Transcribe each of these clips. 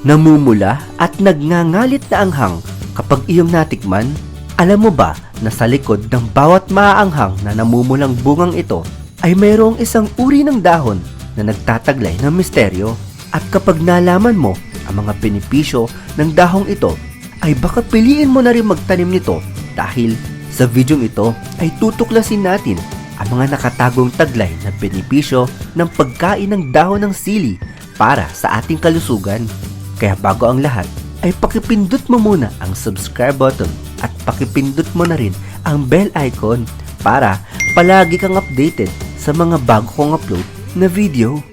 namumula at nagngangalit na anghang kapag iyong natikman? Alam mo ba na sa likod ng bawat maaanghang na namumulang bungang ito ay mayroong isang uri ng dahon na nagtataglay ng misteryo? At kapag nalaman mo ang mga benepisyo ng dahong ito, ay baka piliin mo na rin magtanim nito dahil sa videong ito ay tutuklasin natin ang mga nakatagong taglay na benepisyo ng pagkain ng dahon ng sili para sa ating kalusugan. Kaya bago ang lahat, ay pakipindot mo muna ang subscribe button at pakipindot mo na rin ang bell icon para palagi kang updated sa mga bago kong upload na video.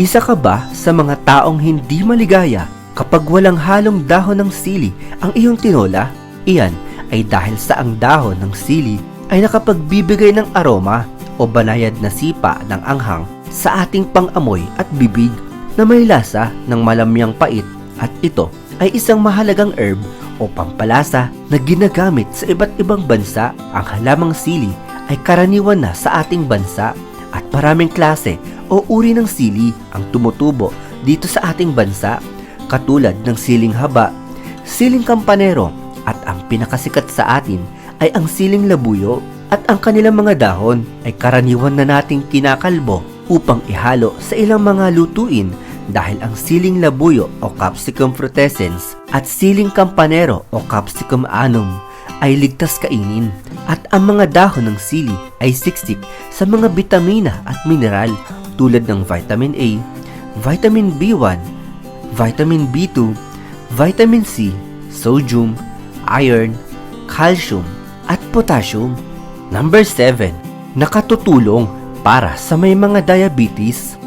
Isa ka ba sa mga taong hindi maligaya kapag walang halong dahon ng sili ang iyong tinola? Iyan ay dahil sa ang dahon ng sili ay nakapagbibigay ng aroma o banayad na sipa ng anghang sa ating pang-amoy at bibig na may lasa ng malamyang pait at ito ay isang mahalagang herb o pampalasa na ginagamit sa iba't ibang bansa. Ang halamang sili ay karaniwan na sa ating bansa at maraming klase o uri ng sili ang tumutubo dito sa ating bansa katulad ng siling haba, siling kampanero at ang pinakasikat sa atin ay ang siling labuyo at ang kanilang mga dahon ay karaniwan na nating kinakalbo upang ihalo sa ilang mga lutuin dahil ang siling labuyo o capsicum frutescens at siling kampanero o capsicum anum ay ligtas kainin at ang mga dahon ng sili ay siksik sa mga bitamina at mineral tulad ng vitamin A, vitamin B1, vitamin B2, vitamin C, sodium, iron, calcium, at potassium. Number 7. Nakatutulong para sa may mga diabetes.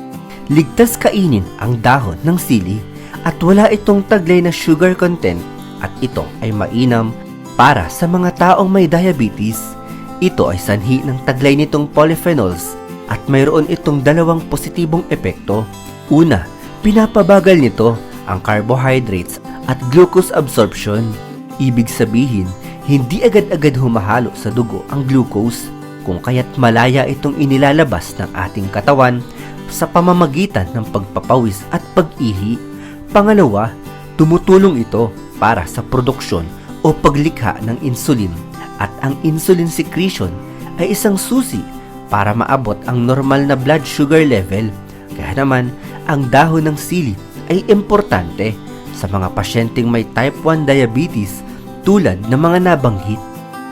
Ligtas kainin ang dahon ng sili at wala itong taglay na sugar content at ito ay mainam para sa mga taong may diabetes. Ito ay sanhi ng taglay nitong polyphenols at mayroon itong dalawang positibong epekto. Una, pinapabagal nito ang carbohydrates at glucose absorption. Ibig sabihin, hindi agad-agad humahalo sa dugo ang glucose kung kaya't malaya itong inilalabas ng ating katawan sa pamamagitan ng pagpapawis at pag-ihi. Pangalawa, tumutulong ito para sa produksyon o paglikha ng insulin at ang insulin secretion ay isang susi para maabot ang normal na blood sugar level. Kaya naman, ang dahon ng sili ay importante sa mga pasyenteng may type 1 diabetes tulad ng mga nabanggit.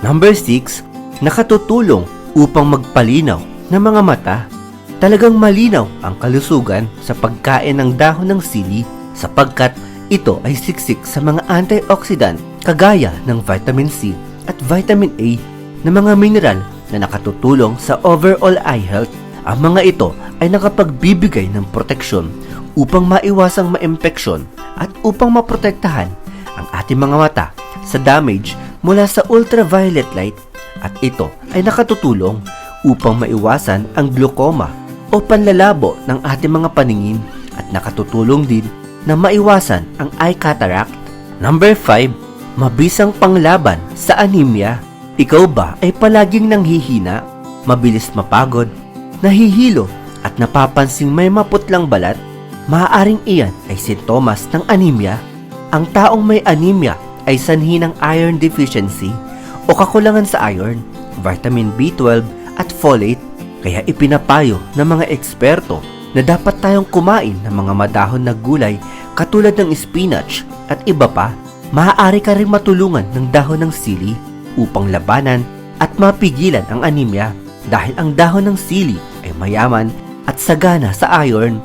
Number 6, nakatutulong upang magpalinaw ng mga mata. Talagang malinaw ang kalusugan sa pagkain ng dahon ng sili sapagkat ito ay siksik sa mga antioxidant kagaya ng vitamin C at vitamin A na mga mineral na nakatutulong sa overall eye health. Ang mga ito ay nakapagbibigay ng proteksyon upang maiwasang maimpeksyon at upang maprotektahan ang ating mga mata sa damage mula sa ultraviolet light at ito ay nakatutulong upang maiwasan ang glaucoma o panlalabo ng ating mga paningin at nakatutulong din na maiwasan ang eye cataract. Number 5, mabisang panglaban sa anemia. Ikaw ba ay palaging nanghihina, mabilis mapagod, nahihilo at napapansing may maputlang balat? Maaaring iyan ay sintomas ng anemia. Ang taong may anemia ay sanhi ng iron deficiency o kakulangan sa iron, vitamin B12 at folate. Kaya ipinapayo ng mga eksperto na dapat tayong kumain ng mga madahon na gulay katulad ng spinach at iba pa. Maaari ka rin matulungan ng dahon ng sili upang labanan at mapigilan ang anemia dahil ang dahon ng sili ay mayaman at sagana sa iron.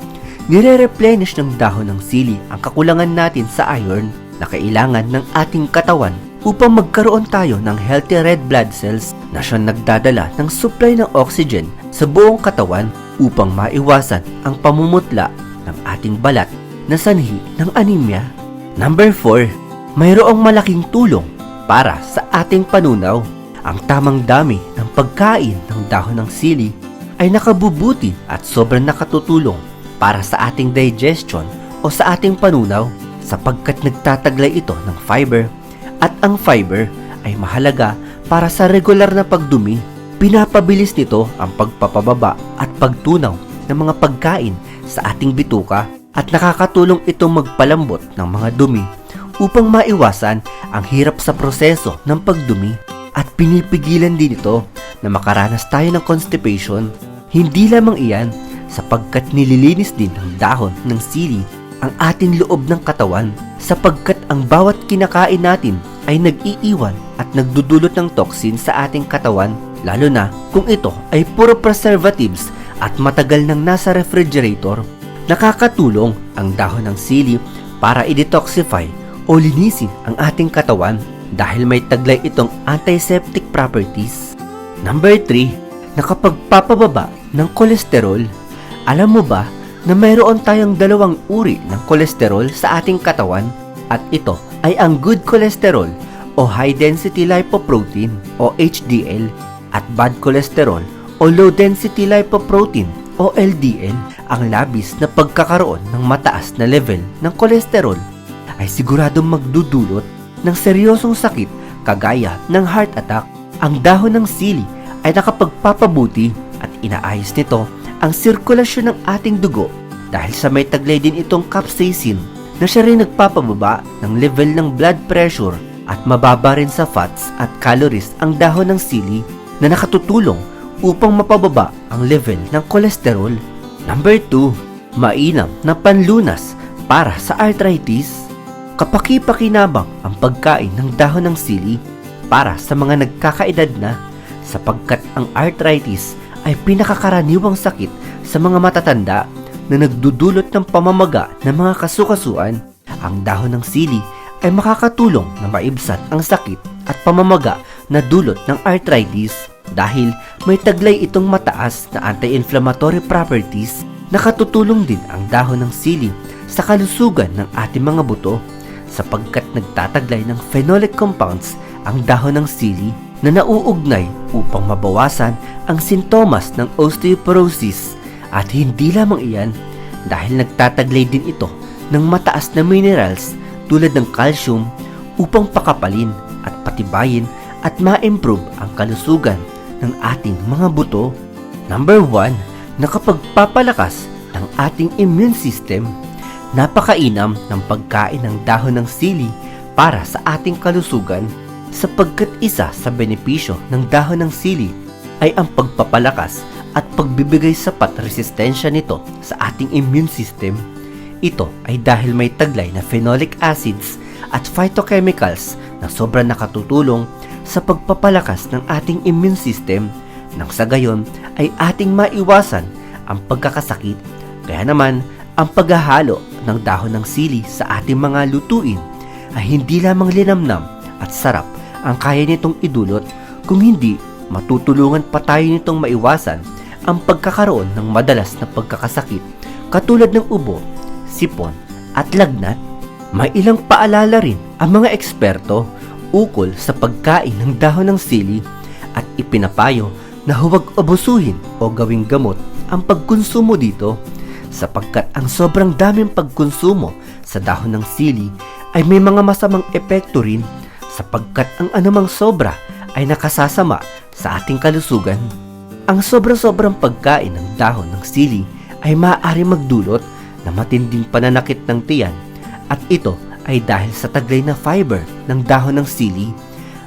Nire-replenish ng dahon ng sili ang kakulangan natin sa iron na kailangan ng ating katawan upang magkaroon tayo ng healthy red blood cells na siyang nagdadala ng supply ng oxygen sa buong katawan upang maiwasan ang pamumutla ng ating balat na sanhi ng anemia. Number 4. Mayroong malaking tulong para sa ating panunaw. Ang tamang dami ng pagkain ng dahon ng sili ay nakabubuti at sobrang nakatutulong para sa ating digestion o sa ating panunaw sapagkat nagtataglay ito ng fiber at ang fiber ay mahalaga para sa regular na pagdumi. Pinapabilis nito ang pagpapababa at pagtunaw ng mga pagkain sa ating bituka at nakakatulong itong magpalambot ng mga dumi upang maiwasan ang hirap sa proseso ng pagdumi at pinipigilan din ito na makaranas tayo ng constipation. Hindi lamang iyan sapagkat nililinis din ng dahon ng sili ang ating loob ng katawan sapagkat ang bawat kinakain natin ay nag-iiwan at nagdudulot ng toxin sa ating katawan lalo na kung ito ay puro preservatives at matagal nang nasa refrigerator. Nakakatulong ang dahon ng sili para i-detoxify o linisin ang ating katawan dahil may taglay itong antiseptic properties. Number 3, nakapagpapababa ng kolesterol. Alam mo ba na mayroon tayong dalawang uri ng kolesterol sa ating katawan at ito ay ang good cholesterol o high density lipoprotein o HDL at bad cholesterol o low density lipoprotein o LDL. Ang labis na pagkakaroon ng mataas na level ng kolesterol ay siguradong magdudulot ng seryosong sakit kagaya ng heart attack. Ang dahon ng sili ay nakapagpapabuti at inaayos nito ang sirkulasyon ng ating dugo dahil sa may taglay din itong capsaicin na siya rin nagpapababa ng level ng blood pressure at mababa rin sa fats at calories ang dahon ng sili na nakatutulong upang mapababa ang level ng kolesterol. Number 2, mainam na panlunas para sa arthritis. Kapaki-pakinabang ang pagkain ng dahon ng sili para sa mga nagkakaedad na sapagkat ang arthritis ay pinakakaraniwang sakit sa mga matatanda na nagdudulot ng pamamaga ng mga kasukasuan. Ang dahon ng sili ay makakatulong na maibsan ang sakit at pamamaga na dulot ng arthritis dahil may taglay itong mataas na anti-inflammatory properties nakatutulong din ang dahon ng sili sa kalusugan ng ating mga buto sapagkat nagtataglay ng phenolic compounds ang dahon ng sili na nauugnay upang mabawasan ang sintomas ng osteoporosis at hindi lamang iyan dahil nagtataglay din ito ng mataas na minerals tulad ng calcium upang pakapalin at patibayin at ma-improve ang kalusugan ng ating mga buto. Number 1, nakapagpapalakas ng ating immune system. Napakainam ng pagkain ng dahon ng sili para sa ating kalusugan sapagkat isa sa benepisyo ng dahon ng sili ay ang pagpapalakas at pagbibigay sapat resistensya nito sa ating immune system. Ito ay dahil may taglay na phenolic acids at phytochemicals na sobrang nakatutulong sa pagpapalakas ng ating immune system nang sa gayon ay ating maiwasan ang pagkakasakit. Kaya naman, ang paghahalo ng dahon ng sili sa ating mga lutuin ay hindi lamang linamnam at sarap ang kaya nitong idulot kung hindi matutulungan pa tayo nitong maiwasan ang pagkakaroon ng madalas na pagkakasakit katulad ng ubo, sipon at lagnat. May ilang paalala rin ang mga eksperto ukol sa pagkain ng dahon ng sili at ipinapayo na huwag abusuhin o gawing gamot ang pagkonsumo dito sapagkat ang sobrang daming pagkonsumo sa dahon ng sili ay may mga masamang epekto rin sapagkat ang anumang sobra ay nakasasama sa ating kalusugan. Ang sobra-sobrang pagkain ng dahon ng sili ay maaari magdulot na matinding pananakit ng tiyan at ito ay dahil sa taglay na fiber ng dahon ng sili.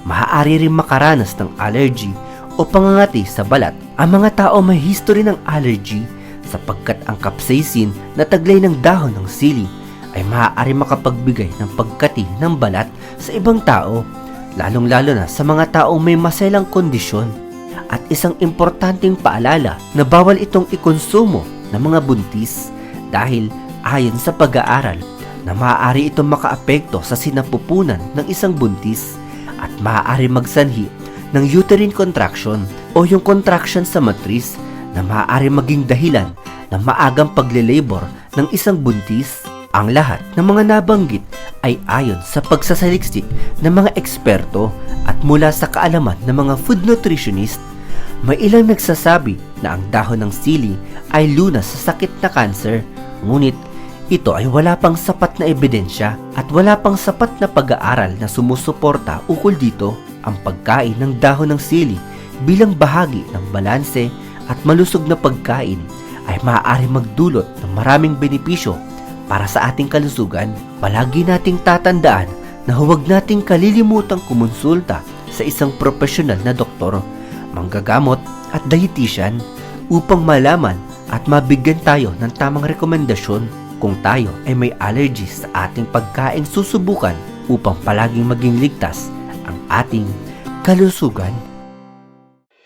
Maaari rin makaranas ng allergy o pangangati sa balat ang mga tao may history ng allergy sapagkat ang capsaicin na taglay ng dahon ng sili ay maaari makapagbigay ng pagkati ng balat sa ibang tao, lalong-lalo na sa mga taong may maselang kondisyon. At isang importanteng paalala na bawal itong ikonsumo ng mga buntis dahil ayon sa pag-aaral na maaari itong makaapekto sa sinapupunan ng isang buntis at maaari magsanhi ng uterine contraction o yung contraction sa matris na maaari maging dahilan ng maagang pagle-labor ng isang buntis. Ang lahat ng mga nabanggit ay ayon sa pagsasaliksik ng mga eksperto at mula sa kaalaman ng mga food nutritionist. May ilang nagsasabi na ang dahon ng sili ay lunas sa sakit na cancer, ngunit ito ay wala pang sapat na ebidensya at wala pang sapat na pag-aaral na sumusuporta ukol dito ang pagkain ng dahon ng sili bilang bahagi ng balanse at malusog na pagkain ay maaari magdulot ng maraming benepisyo para sa ating kalusugan. Palagi nating tatandaan na huwag nating kalilimutang kumonsulta sa isang profesional na doktor, manggagamot at dietitian upang malaman at mabigyan tayo ng tamang rekomendasyon kung tayo ay may allergies sa ating pagkain susubukan upang palaging maging ligtas ang ating kalusugan.